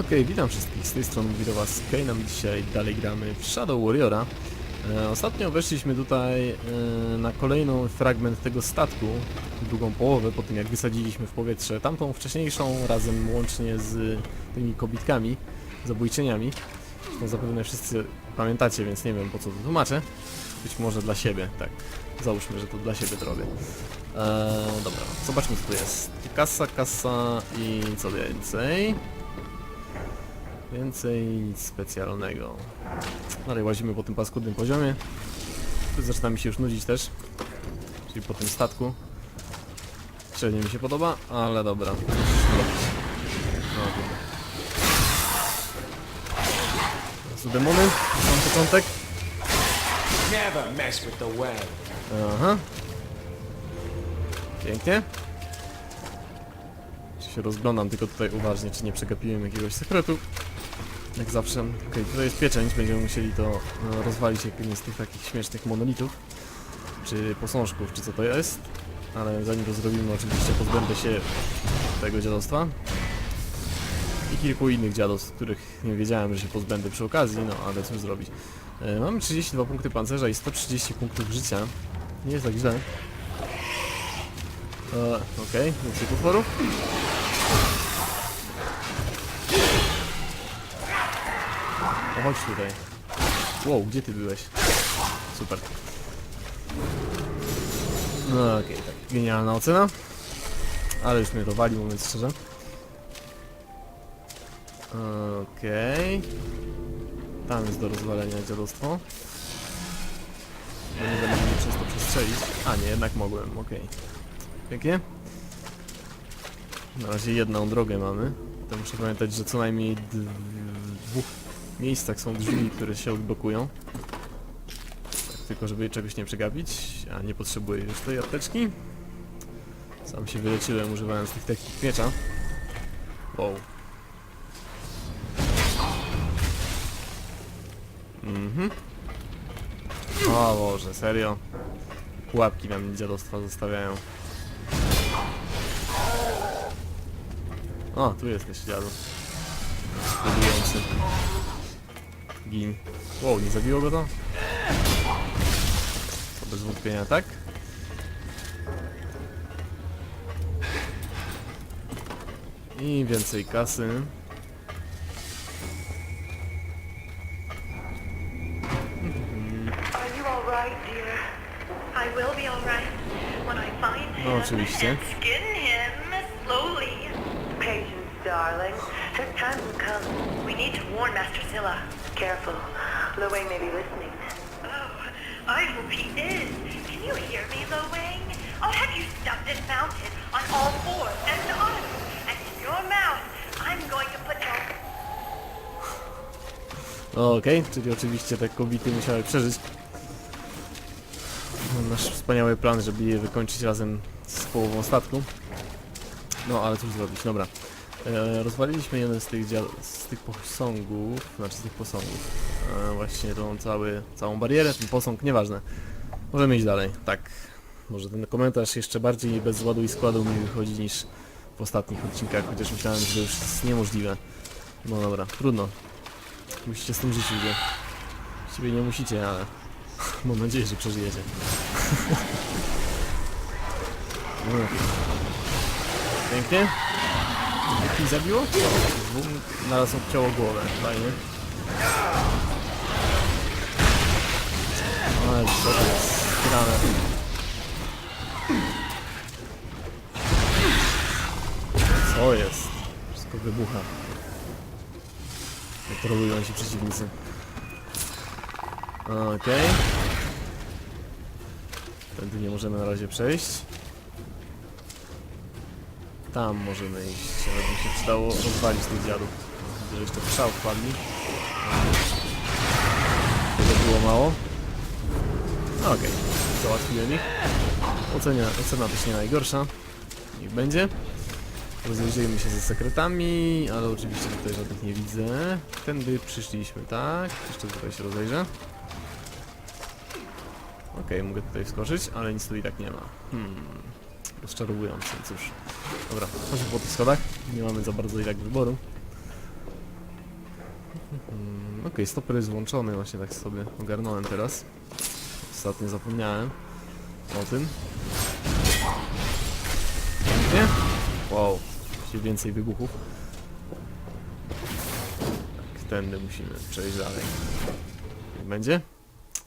Okej, witam wszystkich, z tej strony mówi do was Kane'am. Dzisiaj dalej gramy w Shadow Warriora. E, ostatnio weszliśmy tutaj e, na kolejny fragment tego statku, drugą połowę, po tym jak wysadziliśmy w powietrze tamtą wcześniejszą, razem łącznie z tymi kobitkami, zabójczyniami. Zapewne wszyscy pamiętacie, więc nie wiem po co to tłumaczę. Być może dla siebie, tak. Załóżmy, że to dla siebie to robię. E, dobra, zobaczmy co tu jest. Kasa, kasa i co więcej. Więcej nic specjalnego. Dalej łazimy po tym paskudnym poziomie. Tu zaczyna mi się już nudzić też. Czyli po tym statku. Średnio mi się podoba, ale dobra. No, dobra. Teraz tu demony, na początek. Never mess with the web. Aha. Pięknie. Czy się rozglądam tylko tutaj uważnie, czy nie przegapiłem jakiegoś sekretu. Jak zawsze. Okej, tutaj jest pieczęć, będziemy musieli to no, rozwalić jakimś z tych takich śmiesznych monolitów. Czy posążków, czy co to jest. Ale zanim to zrobimy, oczywiście pozbędę się tego dziadostwa. I kilku innych dziadostw, których nie wiedziałem, że się pozbędę przy okazji, no ale cóż zrobić. E, mamy 32 punkty pancerza i 130 punktów życia. Nie jest tak źle. E, Okej, więcej potworów. O, chodź tutaj. Wow, gdzie ty byłeś? Super. No okej, tak. Genialna ocena. Ale już mnie to wali, mówiąc szczerze. Okej. Tam jest do rozwalenia dziadostwo. No nie będę mógł przez to przestrzelić. A nie, jednak mogłem, okej. Pięknie. Na razie jedną drogę mamy. To muszę pamiętać, że co najmniej miejscach są drzwi, które się odblokują. Tylko żeby czegoś nie przegapić. A nie potrzebuję już tej apteczki. Sam się wyleczyłem używając tych technik miecza. Wow. Mhm. O Boże, serio? Pułapki nam dziadostwa zostawiają. O, tu jesteś dziadu. Budujący. Gin. Wow, nie zabiło go to? To bez wątpienia, tak? I więcej kasy. No, oczywiście. Patience, darling. Her time will come. We need to warn Master Zilla. Careful. Lo Wang may be listening. Oh, I hope he is. Can you hear me, Lo Wang? I'll have you stuffed and mounted on all fours and on. And in your mouth, I'm going to put your Okej, czyli oczywiście te kobiety musiały przeżyć. No, Nasz wspaniały plan, żeby je wykończyć razem z połową statku. No, ale cóż zrobić, dobra. E, rozwaliliśmy jeden z tych, z tych posągów, znaczy z tych posągów. E, właśnie tą cały, całą barierę, ten posąg, nieważne. Możemy iść dalej, tak. Może ten komentarz jeszcze bardziej bez ładu i składu mi wychodzi niż w ostatnich odcinkach, chociaż myślałem, że to już jest niemożliwe. No dobra, trudno. Musicie z tym żyć ludzie. Ciebie nie musicie, ale mam nadzieję, że przeżyjecie. No. Pięknie. Mi zabiło? Dwóch naraz obcięło głowę. Fajnie. Ale co to jest grane. Co jest? Wszystko wybucha. Trolują się przeciwnicy. Okej. Tędy nie możemy na razie przejść. Tam możemy iść, ale by się przydało rozwalić tych dziadów. Widzę, że jeszcze w wpadli. Tego było mało. No Okej, załatwiłem ich. Ocenia, ocena też nie najgorsza. Niech będzie. Rozejrzyjmy się ze sekretami, ale oczywiście tutaj żadnych nie widzę. Tędy przyszliśmy, tak? Jeszcze tutaj się rozejrzę. Okej, mogę tutaj wskoczyć, ale nic tu i tak nie ma. Hmm. Rozczarowujące, cóż. Dobra, chodźmy po tych schodach. Nie mamy za bardzo i tak wyboru. Okej, stoper jest włączony, właśnie tak sobie ogarnąłem teraz. Ostatnio zapomniałem o tym. Nie? Wow, się więcej wybuchów. Tak, tędy musimy przejść dalej. Jak będzie?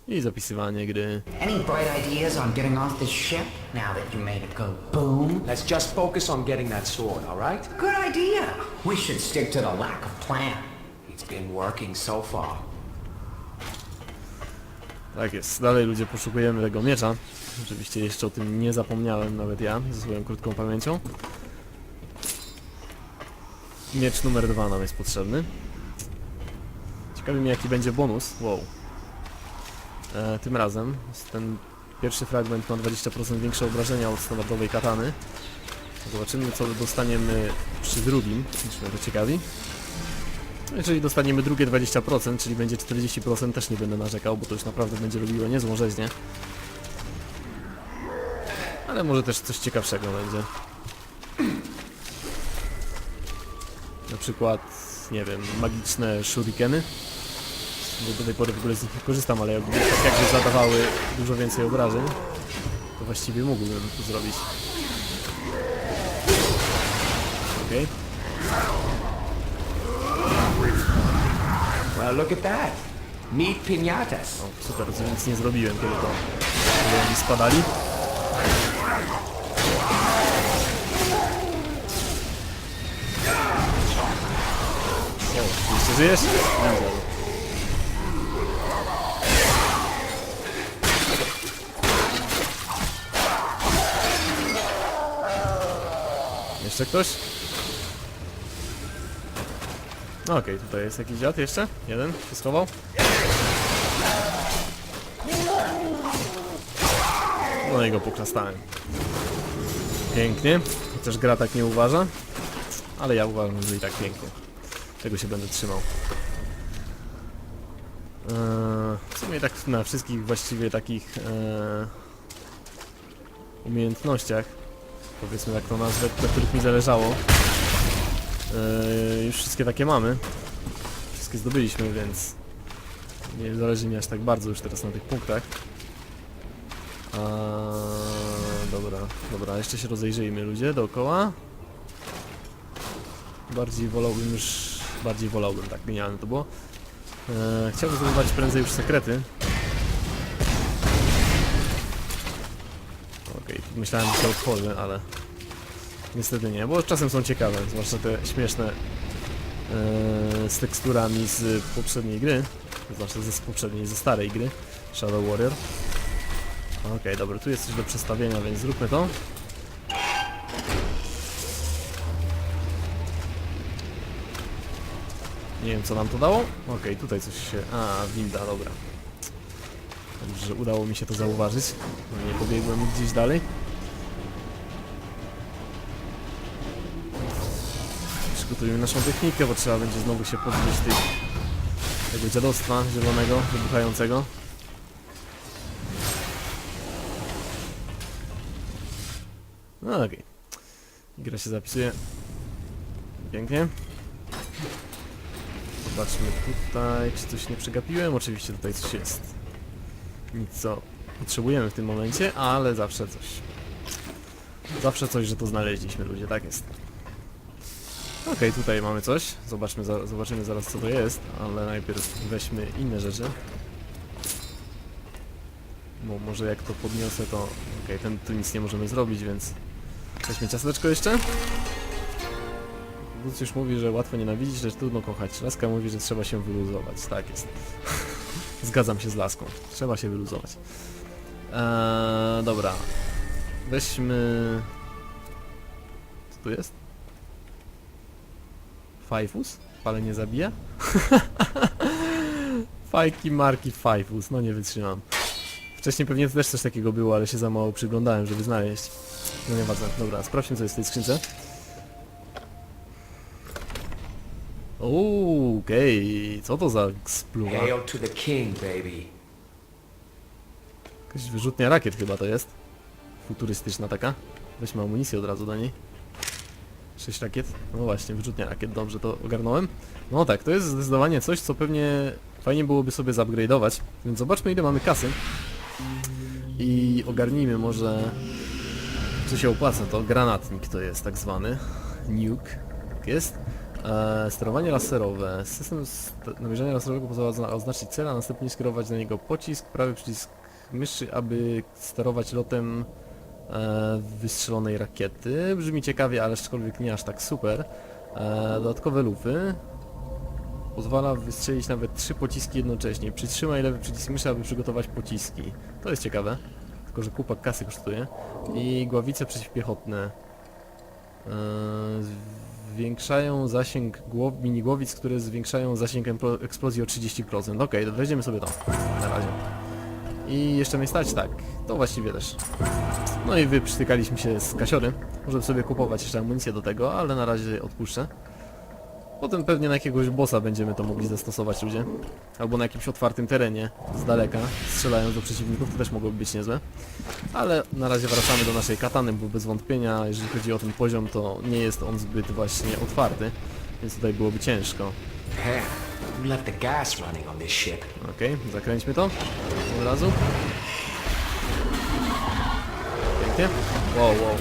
I zapisywanie gry. Any bright ideas on getting off this ship now that you made it go boom? Let's just focus on getting that sword, all right? Good idea. We should stick to the lack of plan. It's been working so far. Tak jest, dalej ludzie poszukujemy tego miecza. Oczywiście jeszcze o tym nie zapomniałem, nawet ja, ze swoją krótką pamięcią. Miecz numer dwa nam jest potrzebny. Ciekawi mnie jaki będzie bonus. Wow. E, tym razem ten pierwszy fragment ma 20% większe obrażenia od standardowej katany. Zobaczymy co dostaniemy przy drugim, czy mnie to ciekawi. Jeżeli dostaniemy drugie 20%, czyli będzie 40%, też nie będę narzekał, bo to już naprawdę będzie robiło niezłą rzeźnię. Ale może też coś ciekawszego będzie. Na przykład, nie wiem, magiczne shurikeny. Bo do tej pory w ogóle z nich nie korzystam, ale jakby, tak jakby zadawały dużo więcej obrażeń, to właściwie mógłbym to zrobić. Okej. Well, look at that. Neat pinatas. O, super, że nic nie zrobiłem, kiedy to kiedy oni spadali. O, jeszcze żyjesz? Nie, Jeszcze ktoś? No Okej, tutaj jest jakiś dziad jeszcze? Jeden się schował? No i go poklastałem. Pięknie, chociaż gra tak nie uważa. Ale ja uważam, że i tak pięknie. Tego się będę trzymał. Eee, w sumie tak na wszystkich właściwie takich eee, umiejętnościach, powiedzmy to nazwę, na których mi zależało, eee, już wszystkie takie mamy. Wszystkie zdobyliśmy, więc nie zależy mi aż tak bardzo już teraz na tych punktach. Dobra, dobra, jeszcze się rozejrzyjmy ludzie dookoła. Bardziej wolałbym już, bardziej wolałbym, tak genialne to było. E, chciałbym zdobywać prędzej już sekrety. Myślałem, że się ale niestety nie, bo czasem są ciekawe, zwłaszcza te śmieszne e, z teksturami z poprzedniej gry, zwłaszcza ze z poprzedniej, ze starej gry, Shadow Warrior. Okej, dobra, tu jest coś do przestawienia, więc zróbmy to. Nie wiem co nam to dało. Okej, tutaj coś się... A, winda, dobra. Dobrze, udało mi się to zauważyć. Nie pobiegłem gdzieś dalej. Przygotujemy naszą technikę, bo trzeba będzie znowu się pozbyć tych, tego dziadostwa zielonego, wybuchającego. No okej. Gra się zapisuje. Pięknie. Zobaczmy tutaj, czy coś nie przegapiłem. Oczywiście tutaj coś jest. Nic co potrzebujemy w tym momencie, ale zawsze coś. Zawsze coś, że to znaleźliśmy ludzie, tak jest. Okej, tutaj mamy coś. Zobaczmy, za, zobaczymy zaraz co to jest, ale najpierw weźmy inne rzeczy. Bo może jak to podniosę to... Okej, ten tu nic nie możemy zrobić, więc... Weźmy ciasteczko jeszcze. Wódz już mówi, że łatwo nienawidzić, lecz trudno kochać. Laska mówi, że trzeba się wyluzować. Tak jest. Zgadzam się z laską. Trzeba się wyluzować. Eee, dobra. Weźmy... Co tu jest? Fajfus? Ale nie zabija? Fajki marki Fajfus. No nie wytrzymam. Wcześniej pewnie też coś takiego było, ale się za mało przyglądałem, żeby znaleźć. No nieważne. Dobra, sprawdźmy co jest w tej skrzynce. Okej, co to za spluwa? Hail to the king, baby. Jakaś wyrzutnia rakiet chyba to jest. Futurystyczna taka. Weźmy amunicję od razu do niej. 6 rakiet. No właśnie, wyrzutnia rakiet, dobrze to ogarnąłem. No tak, to jest zdecydowanie coś, co pewnie Fajnie byłoby sobie zupgrade'ować, więc zobaczmy ile mamy kasy. I ogarnijmy może... Co się opłaca, to granatnik to jest tak zwany. Nuke. Tak jest. E, sterowanie laserowe. System st namierzania laserowego pozwala zna- oznaczyć cel, a następnie skierować na niego pocisk. Prawy przycisk myszy, aby sterować lotem wystrzelonej rakiety. Brzmi ciekawie, ale aczkolwiek nie aż tak super. E, dodatkowe lufy. Pozwala wystrzelić nawet trzy pociski jednocześnie. Przytrzymaj lewy przycisk myszy, aby przygotować pociski. To jest ciekawe. Tylko, że kupa kasy kosztuje. I gławice przeciwpiechotne. Eee, zwiększają zasięg głow, minigłowic, które zwiększają zasięg eksplozji o 30%. Okej, okay, weźmiemy sobie to. Na razie. I jeszcze mnie stać? Tak. To właściwie też. No i wyprztykaliśmy się z kasiory. Możemy sobie kupować jeszcze amunicję do tego, ale na razie odpuszczę. Potem pewnie na jakiegoś bossa będziemy to mogli zastosować ludzie. Albo na jakimś otwartym terenie, z daleka, strzelając do przeciwników, to też mogłoby być niezłe. Ale na razie wracamy do naszej katany, bo bez wątpienia, jeżeli chodzi o ten poziom, to nie jest on zbyt właśnie otwarty, więc tutaj byłoby ciężko. Okej, zakręćmy to od razu. Pięknie. Wow, wow.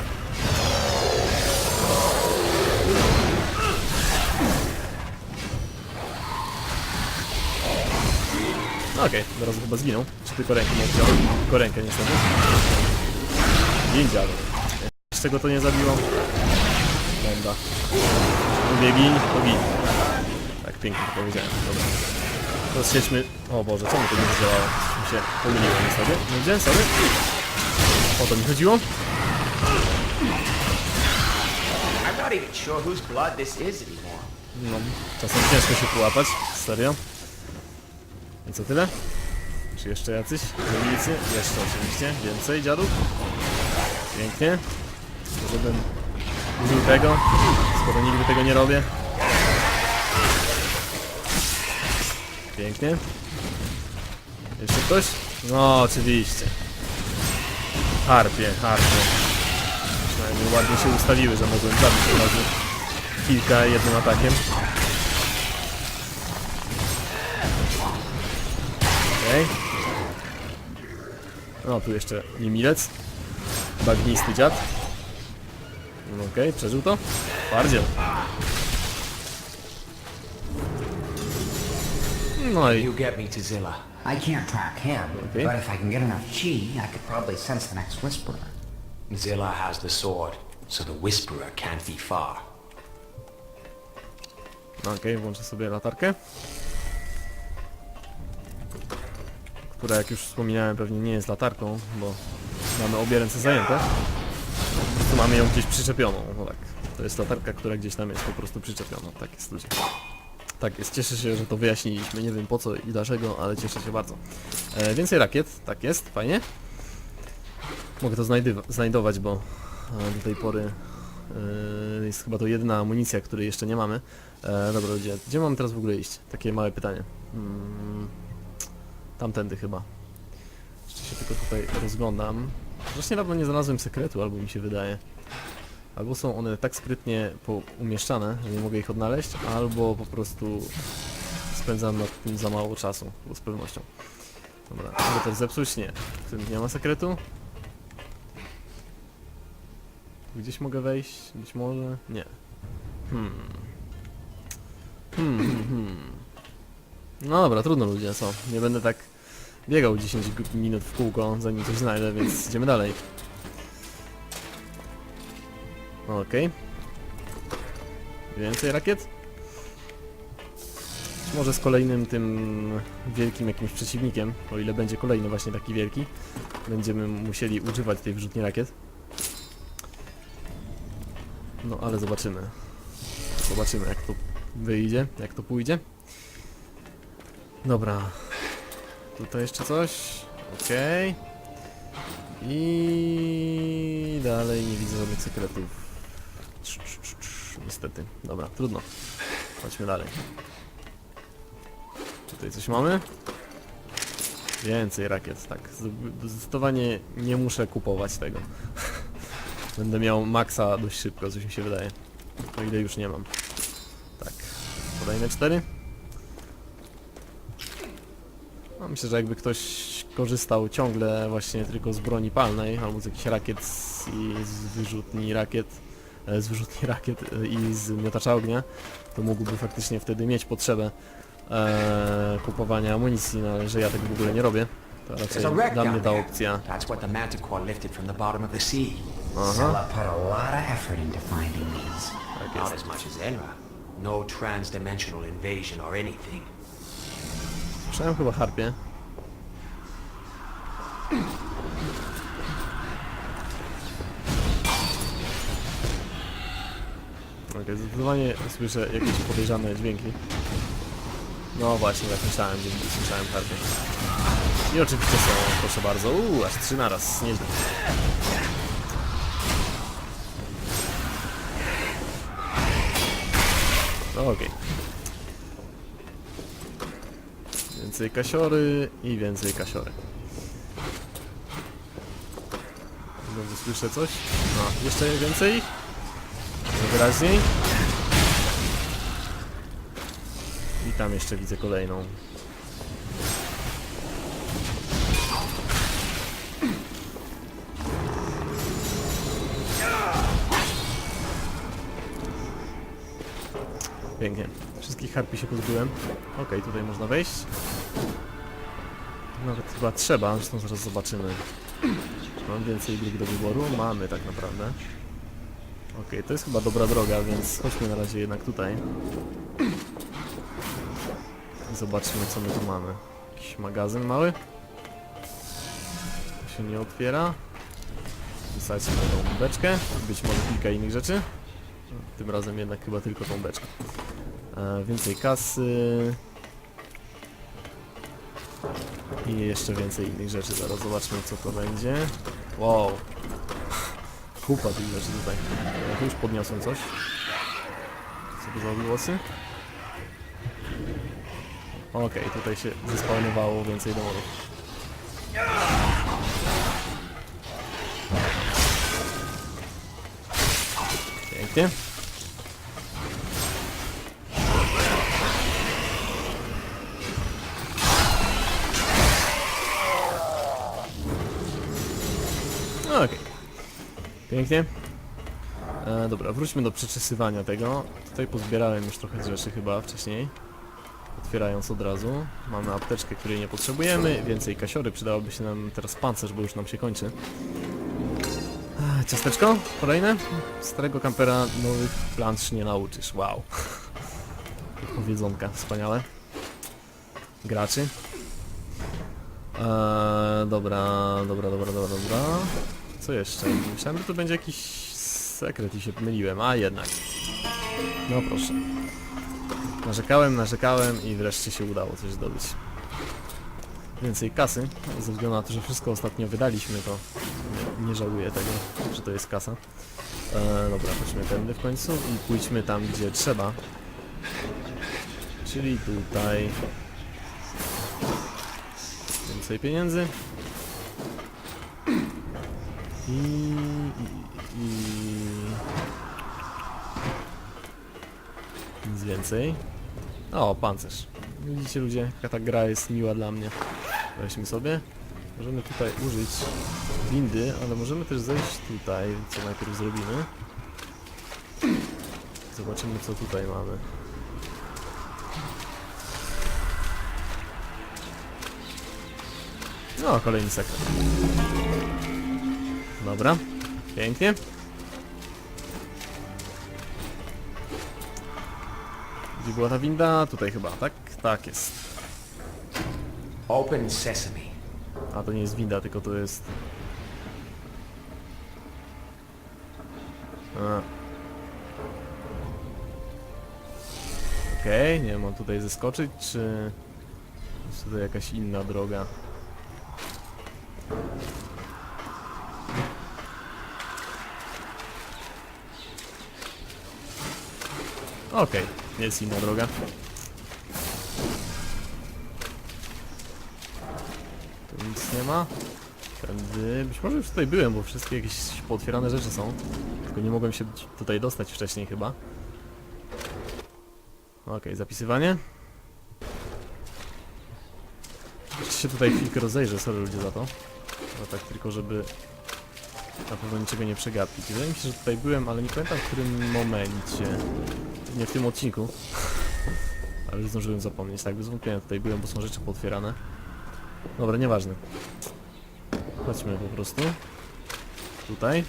No Okej, teraz chyba zginął. Czy tylko rękę nie wziął? Tylko rękę niestety. Dziadu. Z czego to nie zabiło? Będa. Mówię gin, to gin. Tak pięknie to powiedziałem, dobra. Rozsiedźmy... O Boże, czemu to nie zadziałało? Mi się pomyliło niestety. Nie widziałem sobie. O to mi chodziło. No, czasem ciężko się połapać, serio. I co tyle? Czy jeszcze jacyś zawodnicy? Jeszcze oczywiście. Więcej dziadów. Pięknie. Żebym użył tego, skoro nigdy tego nie robię. Pięknie. Jeszcze ktoś? No, oczywiście. Harpie, harpie. Przynajmniej ładnie się ustawiły, że mogłem zabić od razu kilka jednym atakiem. Okej. No, tu jeszcze niemilec. Bagnisty dziad. No, Okej, przeżył to. Twardziel. No i You get me to Zilla. I can't track him, Okay. but if I can get enough chi, I could probably sense the next whisperer. Zilla has the sword, so the Whisperer can't be far. Okej, włączę sobie latarkę. Która jak już wspominałem pewnie nie jest latarką, bo mamy obie ręce zajęte. Po prostu mamy ją gdzieś przyczepioną, no tak. To jest latarka, która gdzieś tam jest po prostu przyczepiona, tak jest ludzie. Tak jest, cieszę się, że to wyjaśniliśmy, nie wiem po co i dlaczego, ale cieszę się bardzo. E, więcej rakiet, tak jest, fajnie. Mogę to znajdować, bo e, do tej pory e, jest chyba to jedyna amunicja, której jeszcze nie mamy. E, dobra ludzie, gdzie mamy teraz w ogóle iść? Takie małe pytanie. Hmm, tamtędy chyba. Jeszcze się tylko tutaj rozglądam. Właśnie dawno nie znalazłem sekretu, albo mi się wydaje. Albo są one tak sprytnie umieszczane, że nie mogę ich odnaleźć, albo po prostu spędzam nad tym za mało czasu, bo z pewnością. Dobra, mogę też zepsuć? Nie. W tym nie ma sekretu? Gdzieś mogę wejść? Być może? Nie. Hmm. Hmm, hmm, hmm. No dobra, trudno ludzie, co? Nie będę tak biegał 10 g- minut w kółko, zanim coś znajdę, więc idziemy dalej. Okej. Więcej rakiet? Może z kolejnym tym wielkim jakimś przeciwnikiem, o ile będzie kolejny właśnie taki wielki, będziemy musieli używać tej wrzutni rakiet. No ale zobaczymy. Zobaczymy jak to wyjdzie, jak to pójdzie. Dobra. Tutaj jeszcze coś. Okej. I dalej nie widzę żadnych sekretów. Niestety. Dobra, trudno. Chodźmy dalej. Tutaj coś mamy. Więcej rakiet, tak. Zdecydowanie nie muszę kupować tego. Będę miał maksa dość szybko, coś mi się wydaje. O ile już nie mam. Tak. Kolejne cztery. No, myślę, że jakby ktoś korzystał ciągle właśnie tylko z broni palnej, albo z jakichś rakiet i z wyrzutni rakiet, z wyrzutni rakiet e, i z miotacza ognia, to mógłby faktycznie wtedy mieć potrzebę e, kupowania amunicji, no ale że ja tego w ogóle nie robię, to raczej dla mnie ta opcja. What the Manticore lifted from Okej, zdecydowanie słyszę jakieś podejrzane dźwięki. No właśnie, tak myślałem, że słyszałem harpie. I oczywiście są, proszę bardzo, uuu, aż trzy naraz, nieźle. Okej. Więcej kasiory i więcej kasiory. Dobrze słyszę coś? No, jeszcze więcej ich? Wyraźniej. I tam jeszcze widzę kolejną. Pięknie. Wszystkich harpi się pozbyłem. Okej, tutaj można wejść. Nawet chyba trzeba, zresztą zaraz zobaczymy. Czy mam więcej dróg do wyboru? Mamy tak naprawdę. Okej, to jest chyba dobra droga, więc chodźmy na razie jednak tutaj. Zobaczmy co my tu mamy. Jakiś magazyn mały? To się nie otwiera. Wysadzimy tą beczkę. Być może kilka innych rzeczy. Tym razem jednak chyba tylko tą beczkę. E, więcej kasy. I jeszcze więcej innych rzeczy. Zaraz zobaczmy co to będzie. Wow. Kupa tych rzeczy tutaj. Już podniosłem coś. Co to za odgłosy? Okej, tutaj się zespawnowało więcej domów. Pięknie. Pięknie. E, dobra, wróćmy do przeczesywania tego. Tutaj pozbierałem już trochę rzeczy chyba wcześniej. Otwierając od razu. Mamy apteczkę, której nie potrzebujemy. Więcej kasiory. Przydałoby się nam teraz pancerz, bo już nam się kończy. E, ciasteczko? Kolejne? Starego kampera nowych plansz nie nauczysz. Wow. Powiedzonka, wspaniale. Graczy. Eee, dobra, dobra, dobra, dobra, dobra. Co jeszcze? Myślałem, że to będzie jakiś sekret i się pomyliłem, a jednak. No proszę. Narzekałem, narzekałem i wreszcie się udało coś zdobyć. Więcej kasy, ze względu na to, że wszystko ostatnio wydaliśmy, to nie, nie żałuję tego, że to jest kasa. Eee, dobra, chodźmy tędy w końcu i pójdźmy tam, gdzie trzeba. Czyli tutaj. Więcej pieniędzy. I, i, i... Nic więcej. O, pancerz. Widzicie ludzie, jaka ta gra jest miła dla mnie. Weźmy sobie. Możemy tutaj użyć windy, ale możemy też zejść tutaj, co najpierw zrobimy. Zobaczymy co tutaj mamy. No, kolejny sekret. Dobra, pięknie. Gdzie była ta winda? Tutaj chyba, tak? Tak jest. Open sesame. A to nie jest winda, tylko to jest... A. Okej, nie wiem, mam tutaj zeskoczyć, czy... Jest tutaj jakaś inna droga? Okej, jest inna droga. Tu nic nie ma. Tędy... Być może już tutaj byłem, bo wszystkie jakieś pootwierane rzeczy są. Tylko nie mogłem się tutaj dostać wcześniej chyba. Okej, zapisywanie. Jeszcze się tutaj chwilkę rozejrzę, sorry ludzie za to. No tak tylko, żeby na pewno niczego nie przegapić. Wydaje mi się, że tutaj byłem, ale nie pamiętam w którym momencie. Nie w tym odcinku. Ale już zdążyłem zapomnieć, tak, bez wątpienia tutaj byłem, bo są rzeczy pootwierane. Dobra, nieważne. Chodźmy po prostu. Tutaj.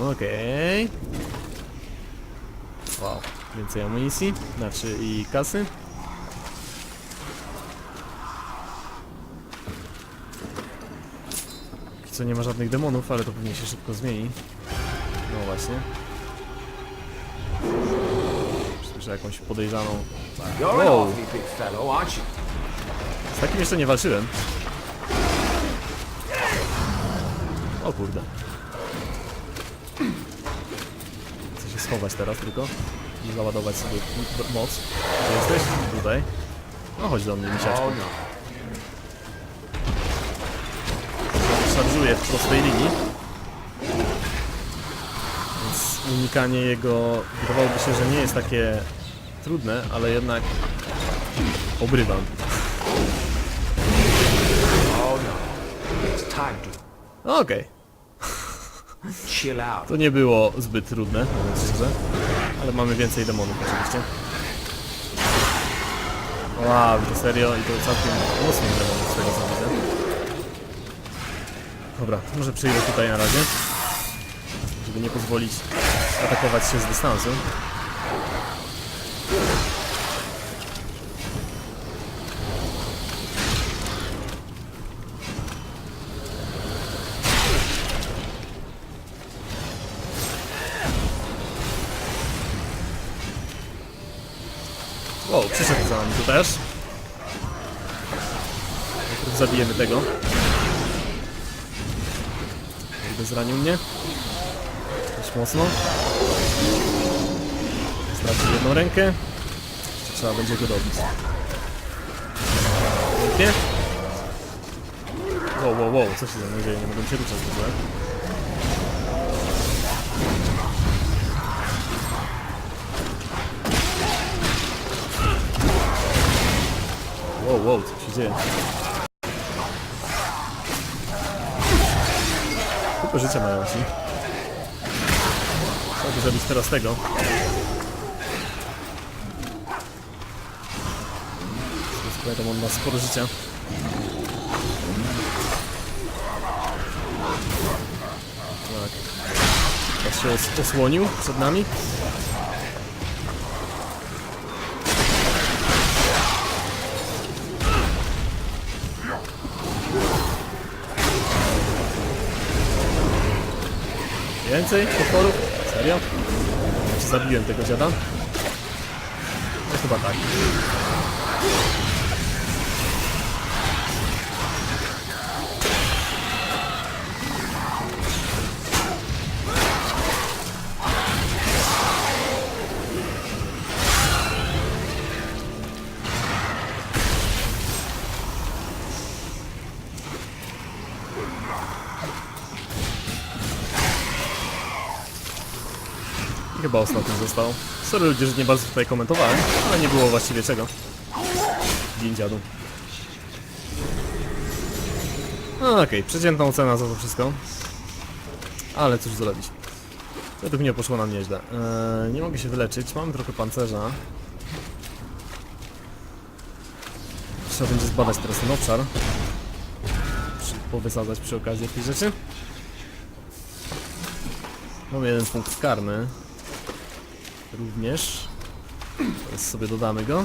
Okej. Wow, więcej amunicji, znaczy i kasy. Co nie ma żadnych demonów, ale to pewnie się szybko zmieni. No właśnie. Słyszę jakąś podejrzaną... You? Z takim jeszcze nie walczyłem. O kurde. Chcę się schować teraz tylko. I załadować sobie moc. Gdzie jesteś? Tutaj. No chodź do mnie, misiaczku. Szarżuje w prostej linii. Więc unikanie jego wydawałoby się, że nie jest takie trudne, ale jednak obrywam. Okej. out. To nie było zbyt trudne, szczerze. Ale mamy więcej demonów oczywiście. Wow, to serio i to całkiem mocnych demonów z tego co widzę. Dobra, może przyjdę tutaj na razie. Żeby nie pozwolić atakować się z dystansu. Wow, przyszedł za nami tu też. Zabijemy tego. Zranił mnie. Dość mocno. Stracił jedną rękę. Jeszcze trzeba będzie go dobić. Pięknie. Wow, wow, wow, co się ze mną dzieje? Nie mogę się ruszać w ogóle. Wow, wow, co się dzieje? Kupę życia mają ci. Co by zrobić teraz tego? Pamiętam, on ma sporo życia. Tak. Teraz się os osłonił przed nami. Więcej potworów? Serio? Czy zabiłem tego dziada? No chyba tak. Chyba ostatni został. Sorry ludzie, że nie bardzo tutaj komentowałem, ale nie było właściwie czego. Gin dziadu. No okej, przeciętna ocena za to wszystko. Ale cóż zrobić. Według mnie poszło nam nieźle. Eee, nie mogę się wyleczyć, mam trochę pancerza. Trzeba będzie zbadać teraz ten obszar. Powysadzać przy okazji jakieś rzeczy. Mamy jeden punkt karmy. Również. Teraz sobie dodamy go.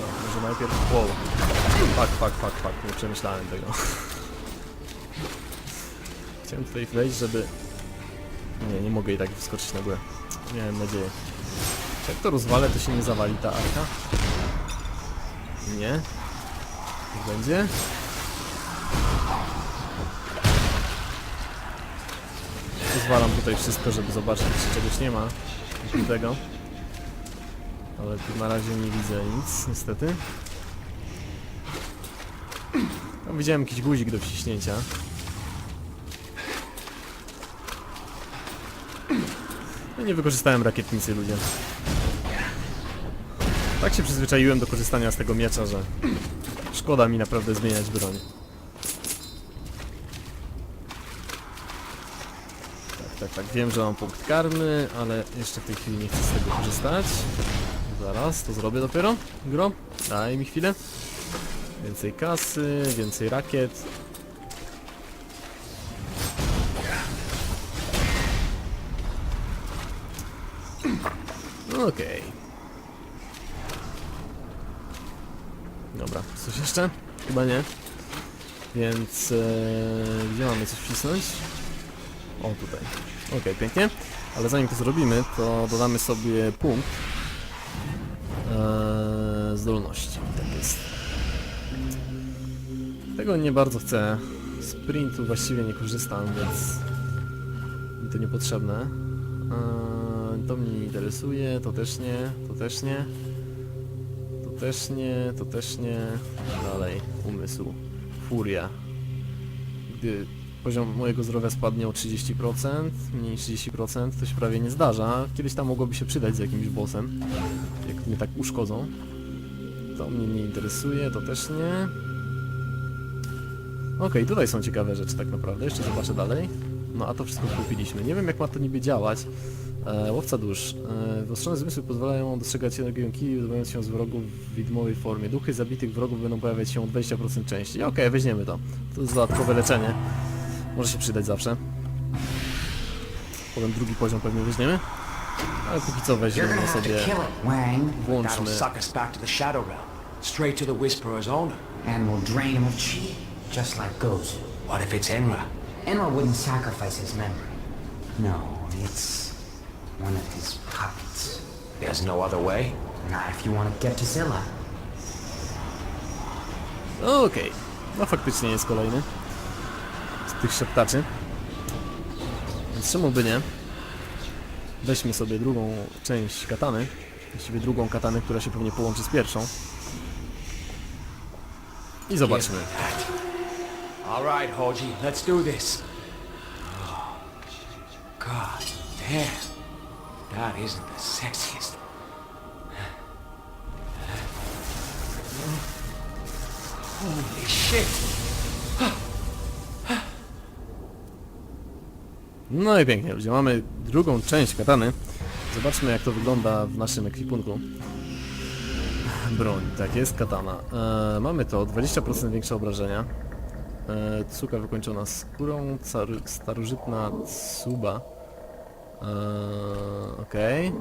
No, może najpierw... Wow. Fuck, fuck, fuck, fuck. Nie przemyślałem tego. Chciałem tutaj wejść, żeby... Nie, nie mogę i tak wskoczyć na górę. Miałem nadzieję. Jak to rozwalę, to się nie zawali ta arka? Nie. Będzie. Pozwalam tutaj wszystko, żeby zobaczyć, czy czegoś nie ma ukrytego. Ale tu na razie nie widzę nic, niestety. Tam widziałem jakiś guzik do wciśnięcia. No nie wykorzystałem rakietnicy ludzie. Tak się przyzwyczaiłem do korzystania z tego miecza, że szkoda mi naprawdę zmieniać broń. Tak, tak, tak, wiem, że mam punkt karmy, ale jeszcze w tej chwili nie chcę z tego korzystać. Zaraz, to zrobię dopiero. Gro, daj mi chwilę. Więcej kasy, więcej rakiet. Okej. Dobra, coś jeszcze? Chyba nie. Więc e, gdzie mamy coś wcisnąć? O, tutaj. Okej, pięknie. Ale zanim to zrobimy, to dodamy sobie punkt e, zdolności. Tak jest. Tego nie bardzo chcę. Sprintu właściwie nie korzystam, więc mi to niepotrzebne. E, to mnie nie interesuje, to też nie, to też nie. To też nie, to też nie. Dalej, umysł. Furia. Gdy poziom mojego zdrowia spadnie o 30%, mniej 30%, to się prawie nie zdarza. Kiedyś tam mogłoby się przydać z jakimś bossem, jak mnie tak uszkodzą. To mnie nie interesuje, to też nie. Okej, tutaj są ciekawe rzeczy tak naprawdę, jeszcze zobaczę dalej. No a to wszystko kupiliśmy. Nie wiem jak ma to niby działać. E, łowca dusz. E, wyostrzone zmysły pozwalają dostrzegać energię kij, wydobywając się z wrogów w widmowej formie. Duchy zabitych wrogów będą pojawiać się o 20% częściej. Okej, weźmiemy to. To jest dodatkowe leczenie. Może się przydać zawsze. Potem drugi poziom pewnie weźmiemy. Ale póki co weźmiemy sobie... Włączmy... Straight to the Whisperer's owner. And we'll drain him of chi, just like Gozu. What if it's Enra? Enra wouldn't sacrifice his memory. No, it's one of his puppets. There's no other way? Not if you want to get to Zilla. Okej. No faktycznie jest kolejny. Z tych szeptaczy. Więc czemu by nie? Weźmy sobie drugą część katany. Właściwie drugą katanę, która się pewnie połączy z pierwszą. I zobaczmy. Give me that. All right, Hoji, let's do this. God damn. That isn't the sexiest. Holy shit. No i pięknie ludzie, mamy drugą część katany. Zobaczmy jak to wygląda w naszym ekwipunku. Broń, tak jest, katana. E, mamy to, 20% większe obrażenia. E, cuka wykończona skórą, starożytna cuba. E, Okej.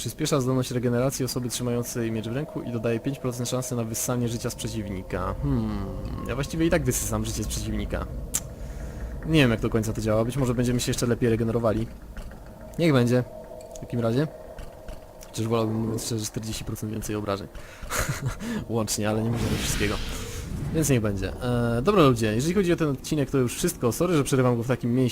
Przyspiesza zdolność regeneracji osoby trzymającej miecz w ręku i dodaje 5% szansy na wyssanie życia z przeciwnika. Hmm, ja właściwie i tak wysysam życie z przeciwnika. Nie wiem jak do końca to działa, być może będziemy się jeszcze lepiej regenerowali. Niech będzie. W takim razie. Chociaż wolałbym mówiąc szczerze 40% więcej obrażeń. Łącznie, ale nie możemy wszystkiego. Więc niech będzie. E, dobra ludzie, jeżeli chodzi o ten odcinek to już wszystko. Sorry, że przerywam go w takim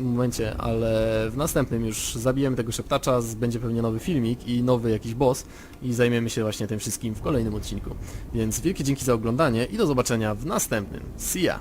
momencie, ale w następnym już zabijemy tego szeptacza, będzie pewnie nowy filmik i nowy jakiś boss i zajmiemy się właśnie tym wszystkim w kolejnym odcinku. Więc wielkie dzięki za oglądanie i do zobaczenia w następnym. See ya!